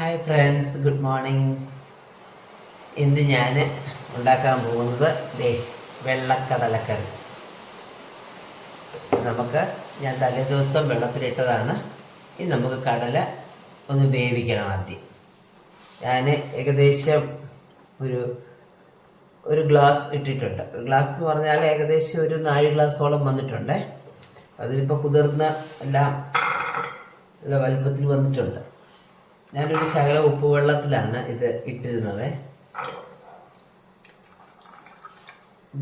Hi friends good morning ഇന്ന് ഞാൻ ഉണ്ടാക്കാൻ പോകുന്നത് ദേ വെള്ളക്കടലക്കറി. നമുക്ക് ഞാൻ തലേ ദിവസം വെള്ളത്തിലിട്ടതാണ്. ഇനി നമുക്ക് കടല ഒന്ന് വേവിക്കണം ആദ്യം. ഞാൻ ഏകദേശം ഒരു ഒരു ഗ്ലാസ് ഇട്ടിട്ടുണ്ട്. ഒരു ഗ്ലാസ് എന്ന് പറഞ്ഞാൽ ഏകദേശം ഒരു നാല് ഗ്ലാസോളം വന്നിട്ടുണ്ട്. അതിലിപ്പോൾ കുതിർന്ന എല്ലാം വലുപ്പത്തിൽ വന്നിട്ടുണ്ട്. ഞാനൊരു ശകല ഉപ്പുവെള്ളത്തിലാണ് ഇത് ഇട്ടിരുന്നത്.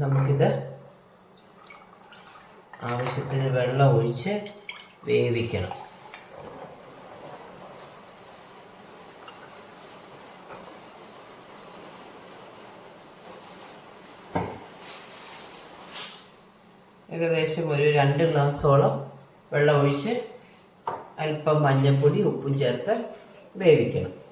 നമുക്കിത് ആവശ്യത്തിന് വെള്ളം ഒഴിച്ച് വേവിക്കണം. ഏകദേശം ഒരു രണ്ട് ഗ്ലാസ്സോളം വെള്ളം ഒഴിച്ച് അല്പം മഞ്ഞൾപ്പൊടി ഉപ്പും ചേർത്ത് വേവിക്കണം.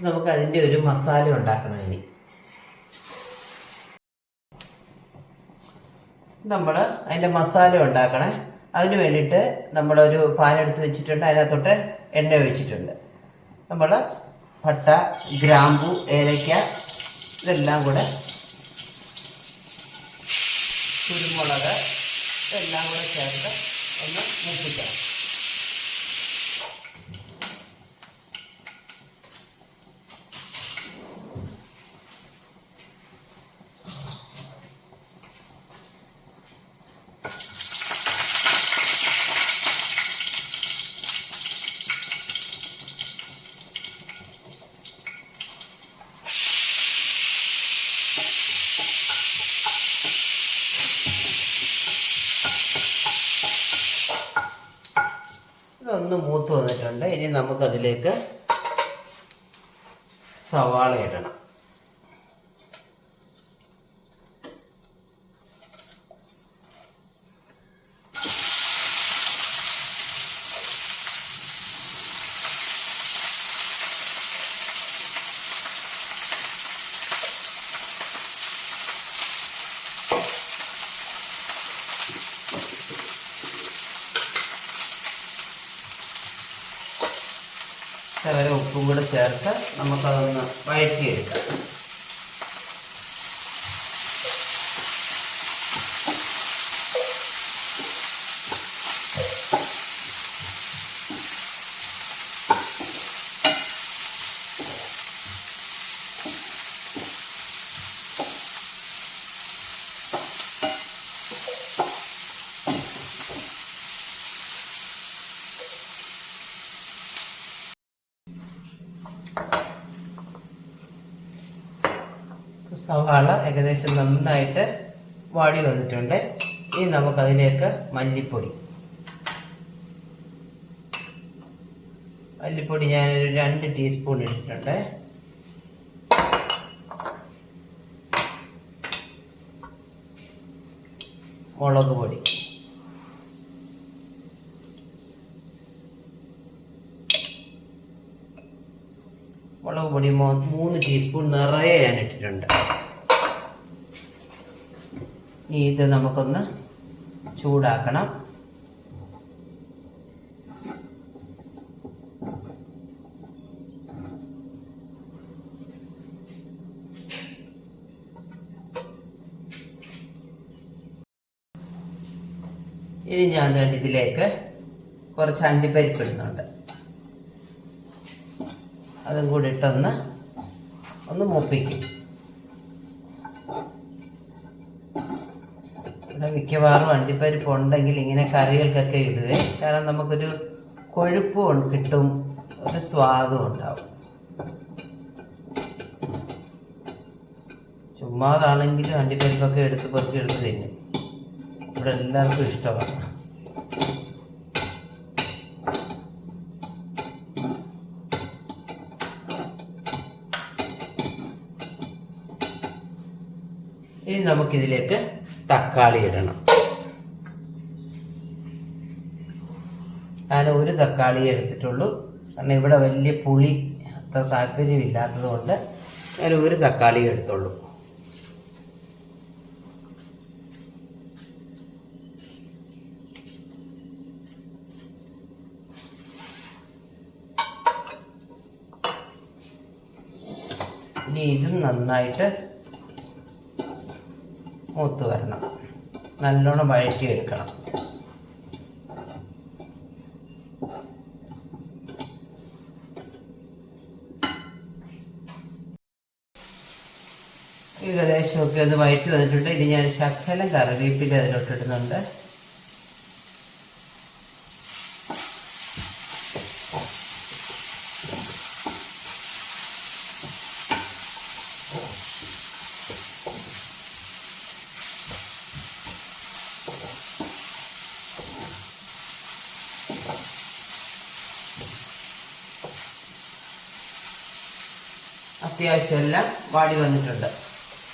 നമുക്ക് അതിന്റെ ഒരു മസാല ഉണ്ടാക്കണം ഇനി. നമ്മൾ അതിന്റെ മസാല ഉണ്ടാക്കണേ. അതിന് വേണ്ടിയിട്ട് നമ്മളൊരു പാനെടുത്ത് വെച്ചിട്ടുണ്ട്. അതിനകത്തോട്ട് എണ്ണ ഒഴിച്ചിട്ടുണ്ട്. നമ്മൾ പട്ട ഗ്രാമ്പു ഏലയ്ക്ക ഇതെല്ലാം കൂടെ കുരുമുളക് ഇതെല്ലാം കൂടെ ചേർത്ത് ഒന്ന് മൂപ്പിക്കണം. ഇതൊന്ന് മൂത്ത് വന്നിട്ടുണ്ട്. ഇനി നമുക്കതിലേക്ക് സവാള ഇടണം ശകല ഉപ്പും കൂടെ ചേർത്ത് നമുക്കതൊന്ന് വഴറ്റിയെടുക്കാം. സവാള ഏകദേശം നന്നായിട്ട് വാടി വന്നിട്ടുണ്ട്. ഇനി നമുക്കതിലേക്ക് മല്ലിപ്പൊടി. മല്ലിപ്പൊടി ഞാനൊരു രണ്ട് ടീസ്പൂൺ ഇട്ടിട്ടുണ്ട്. മുളക് പൊടി മുളക് പൊടി മൂന്ന് ടീസ്പൂൺ നിറയെ ഞാൻ ഇട്ടിട്ടുണ്ട്. ഇത് നമുക്കൊന്ന് ചൂടാക്കണം. ഇനി ഞാൻ വേണ്ടി ഇതിലേക്ക് കുറച്ച് അണ്ടിപ്പരിപ്പ് ഇടുന്നുണ്ട്. അതും കൂടി ഇട്ടൊന്ന് ഒന്ന് മൂപ്പിക്കും. ഇവിടെ മിക്കവാറും അണ്ടിപ്പരിപ്പ് ഉണ്ടെങ്കിൽ ഇങ്ങനെ കറികൾക്കൊക്കെ ഇടുവേ. കാരണം നമുക്കൊരു കൊഴുപ്പും കിട്ടും ഒരു സ്വാദും ഉണ്ടാവും. ചുമ്മാതാണെങ്കിലും അണ്ടിപ്പരിപ്പൊക്കെ എടുത്ത് പെറുക്കി എടുത്ത് തിന്നും. ഇവിടെ എല്ലാവർക്കും ഇഷ്ടമാണ്. ഇനി നമുക്കിതിലേക്ക് തക്കാളി ഇടണം. ഞാൻ ഒരു തക്കാളി എടുത്തിട്ടുള്ളൂ. കാരണം ഇവിടെ വലിയ പുളി അത്ര താല്പര്യമില്ലാത്തത് കൊണ്ട് ഞാൻ ഒരു തക്കാളി എടുത്തുള്ളൂ. ഇനി ഇതും നന്നായിട്ട് മൂത്ത് വരണം നല്ലോണം വഴറ്റിയെടുക്കണം. ഏകദേശമൊക്കെ ഒന്ന് വഴറ്റി വന്നിട്ടുണ്ട്. ഇനി ഞാൻ ശകലം കറിവേപ്പില അതിലോട്ടിടുന്നുണ്ട്. അത്യാവശ്യം എല്ലാം വാടി വന്നിട്ടുണ്ട്.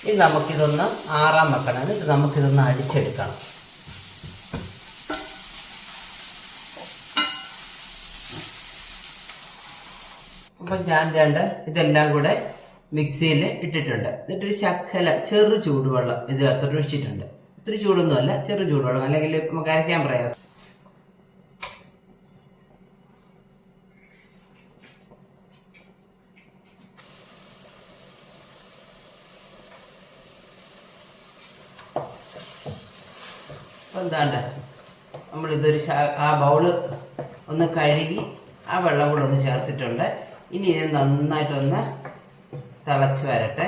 ഇനി നമുക്കിതൊന്ന് ആറാൻ വെക്കണം. ഇത് നമുക്കിതൊന്ന് അടിച്ചെടുക്കണം. അപ്പം ഞാൻ രണ്ട് ഇതെല്ലാം കൂടെ മിക്സിയിൽ ഇട്ടിട്ടുണ്ട്. എന്നിട്ടൊരു ശക്കല ചെറു ചൂടുവെള്ളം ഇത് അത്ര ഒഴിച്ചിട്ടുണ്ട്. ഒത്തിരി ചൂടൊന്നുമല്ല ചെറു ചൂടുവെള്ളം. അല്ലെങ്കിൽ നമുക്ക് അരയ്ക്കാൻ പ്രയാസം നമ്മൾ നമ്മളിതൊരു ആ ബൗൾ ഒന്ന് കഴുകി ആ വെള്ളം കൂടെ ഒന്ന് ചേർത്തിട്ടുണ്ട്. ഇനി ഇത് നന്നായിട്ടൊന്ന് തിളച്ച് വരട്ടെ.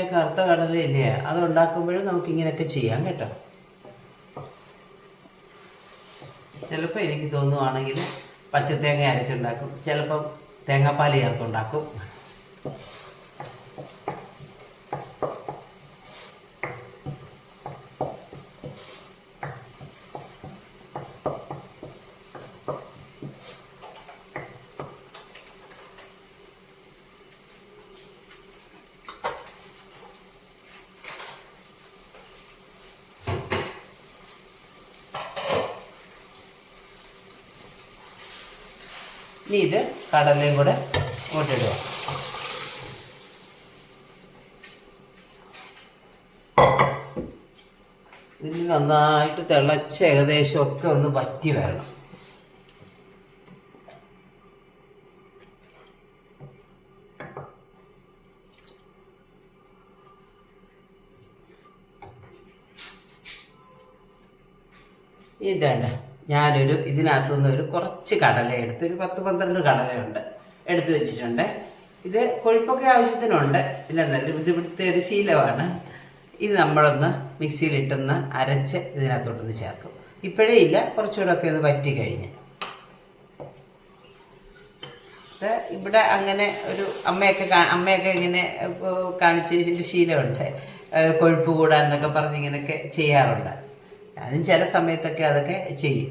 മറ്റേ കറുത്ത കടലയില്ലേ അത് ഉണ്ടാക്കുമ്പോഴും നമുക്ക് ഇങ്ങനെയൊക്കെ ചെയ്യാം കേട്ടോ. ചിലപ്പോൾ എനിക്ക് തോന്നുവാണെങ്കിൽ പച്ചത്തേങ്ങ അരച്ചുണ്ടാക്കും. ചിലപ്പം തേങ്ങാപ്പാൽ ചേർത്തുണ്ടാക്കും. ഇനി ഇത് കടലയും കൂടെ ഇങ്ങോട്ടിടുക ഇതിന് നന്നായിട്ട് തിളച്ച് ഏകദേശം ഒക്കെ ഒന്ന് വറ്റി വരണം. ഇതാണ് ഞാനൊരു ഇതിനകത്തുനിന്ന് ഒരു കുറച്ച് കടല എടുത്ത് ഒരു പത്ത് പന്ത്രണ്ട് കടലയുണ്ട് എടുത്തു വെച്ചിട്ടുണ്ട്. ഇത് കൊഴുപ്പൊക്കെ ആവശ്യത്തിനുണ്ട്. പിന്നെ എന്തായാലും ബുദ്ധിമുട്ടത്തെ ഒരു ശീലമാണ്. ഇത് നമ്മളൊന്ന് മിക്സിയിലിട്ടൊന്ന് അരച്ച് ഇതിനകത്തോട്ടൊന്ന് ചേർക്കും. ഇപ്പോഴേ ഇല്ല കുറച്ചുകൂടെ ഒക്കെ ഒന്ന് വറ്റി കഴിഞ്ഞ്. ഇവിടെ അങ്ങനെ ഒരു അമ്മയൊക്കെ അമ്മയൊക്കെ ഇങ്ങനെ കാണിച്ച ശീലമുണ്ട്. കൊഴുപ്പ് കൂടാൻ എന്നൊക്കെ പറഞ്ഞ് ഇങ്ങനെയൊക്കെ ചെയ്യാറുണ്ട്. ഞാനും ചില സമയത്തൊക്കെ അതൊക്കെ ചെയ്യും.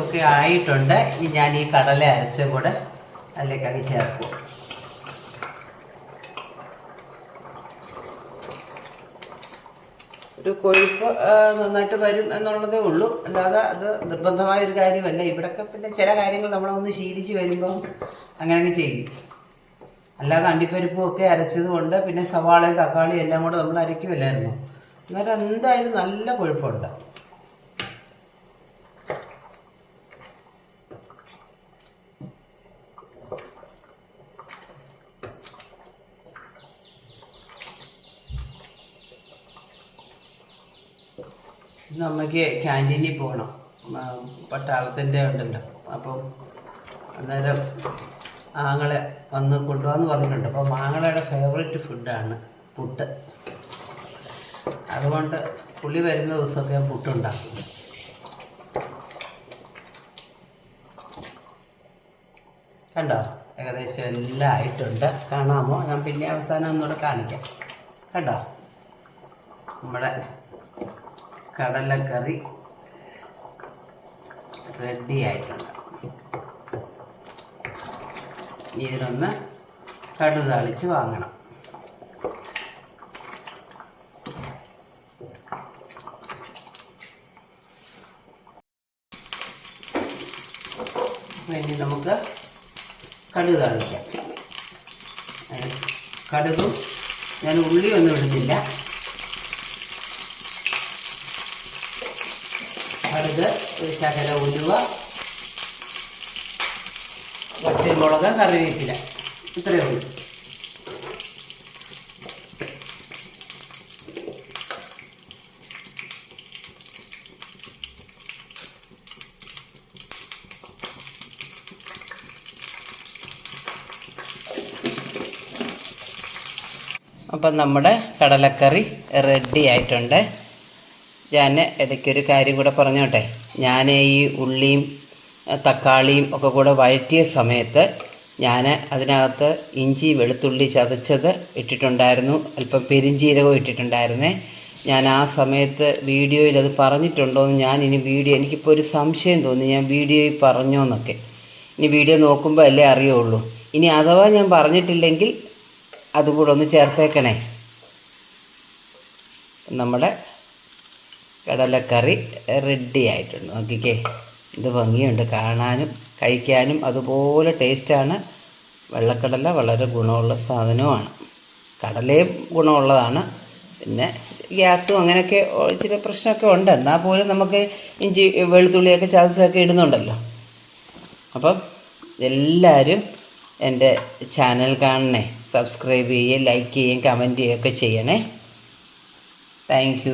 ഒക്കെ ആയിട്ടുണ്ട്. ഞാൻ ഈ കടല അരച്ച കൂടെ അതിലേക്ക് ചേർക്കും. ഒരു കൊഴുപ്പ് നന്നായിട്ട് വരും എന്നുള്ളതേ ഉള്ളൂ. അല്ലാതെ അത് നിർബന്ധമായ ഒരു കാര്യമല്ല. ഇവിടൊക്കെ പിന്നെ ചില കാര്യങ്ങൾ നമ്മളൊന്ന് ശീലിച്ച് വരുമ്പോൾ അങ്ങനെ ചെയ്യും. അല്ലാതെ അണ്ടിപ്പരിപ്പും ഒക്കെ അരച്ചത് കൊണ്ട് പിന്നെ സവാളയും തക്കാളിയും എല്ലാം കൂടെ നമ്മൾ അരയ്ക്കുമല്ലായിരുന്നു അന്നേരം എന്തായാലും നല്ല കൊഴുപ്പുണ്ട്. അമ്മയ്ക്ക് ക്യാന്റീനിൽ പോകണം പട്ടാളത്തിന്റെ ഉണ്ടല്ലോ. അപ്പം അന്നേരം ആങ്ങളെ വന്ന് കൊണ്ടുപോകാന്ന് പറഞ്ഞിട്ടുണ്ട്. അപ്പം ആങ്ങളയുടെ ഫേവറേറ്റ് ഫുഡാണ് പുട്ട്. അതുകൊണ്ട് പുള്ളി വരുന്ന ദിവസമൊക്കെ ഞാൻ പുട്ടുണ്ടാക്കും. കണ്ടോ? ഏകദേശം എല്ലാം ആയിട്ടുണ്ട്. കാണാമോ? ഞാൻ പിന്നെ അവസാനം ഒന്നുകൂടെ കാണിക്കാം. കണ്ടോ? നമ്മുടെ കടലക്കറി റെഡി ആയിട്ടുണ്ട്. ഇതിനൊന്ന് കടു താളിച്ച് വാങ്ങണം. ഇനി നമുക്ക് കടുക് തളിക്കാം. കടുകും ഞാൻ ഉള്ളി ഒന്നും ഇടുന്നില്ല. കടുക് ഒരു ശകല ഉലുവ വറ്റൽമുളക് കറിവേപ്പില. ഇത്രയേ ഉള്ളൂ. അപ്പം നമ്മുടെ കടലക്കറി റെഡി ആയിട്ടുണ്ട്. ഞാൻ ഇടയ്ക്കൊരു കാര്യം കൂടെ പറഞ്ഞോട്ടെ? ഞാൻ ഈ ഉള്ളിയും തക്കാളിയും ഒക്കെ കൂടെ വഴറ്റിയ സമയത്ത് ഞാൻ അതിനകത്ത് ഇഞ്ചി വെളുത്തുള്ളി ചതച്ചത് ഇട്ടിട്ടുണ്ടായിരുന്നു. അല്പം പെരിഞ്ചീരകവും ഇട്ടിട്ടുണ്ടായിരുന്നേ. ഞാൻ ആ സമയത്ത് വീഡിയോയിൽ അത് പറഞ്ഞിട്ടുണ്ടോ എന്ന് ഞാൻ ഇനി വീഡിയോ എനിക്കിപ്പോൾ ഒരു സംശയം തോന്നി. ഞാൻ വീഡിയോയിൽ പറഞ്ഞോ എന്നൊക്കെ. ഇനി വീഡിയോ നോക്കുമ്പോൾ അല്ലേ അറിയുള്ളൂ. ഇനി അഥവാ ഞാൻ പറഞ്ഞിട്ടില്ലെങ്കിൽ അതും കൂടെ ഒന്ന് ചേർത്തേക്കണേ. നമ്മുടെ കടലക്കറി റെഡി ആയിട്ടുണ്ട്. നോക്കിക്കേ ഇത് ഭംഗിയുണ്ട്. കാണാനും കഴിക്കാനും അതുപോലെ ടേസ്റ്റാണ് വെള്ളക്കടല വളരെ ഗുണമുള്ള സാധനവുമാണ്. കടലയും ഗുണമുള്ളതാണ്. പിന്നെ ഗ്യാസും അങ്ങനെയൊക്കെ ഇച്ചിരി പ്രശ്നമൊക്കെ ഉണ്ട്. എന്നാൽ പോലും നമുക്ക് ഇഞ്ചി വെളുത്തുള്ളിയൊക്കെ ചതച്ചൊക്കെ ഇടുന്നുണ്ടല്ലോ. അപ്പം എല്ലാവരും എന്റെ ചാനൽ കാണണേ. സബ്സ്ക്രൈബ് ചെയ്യുകയും ലൈക്ക് ചെയ്യുകയും കമന്റ് ചെയ്യുകയൊക്കെ ചെയ്യണേ. താങ്ക്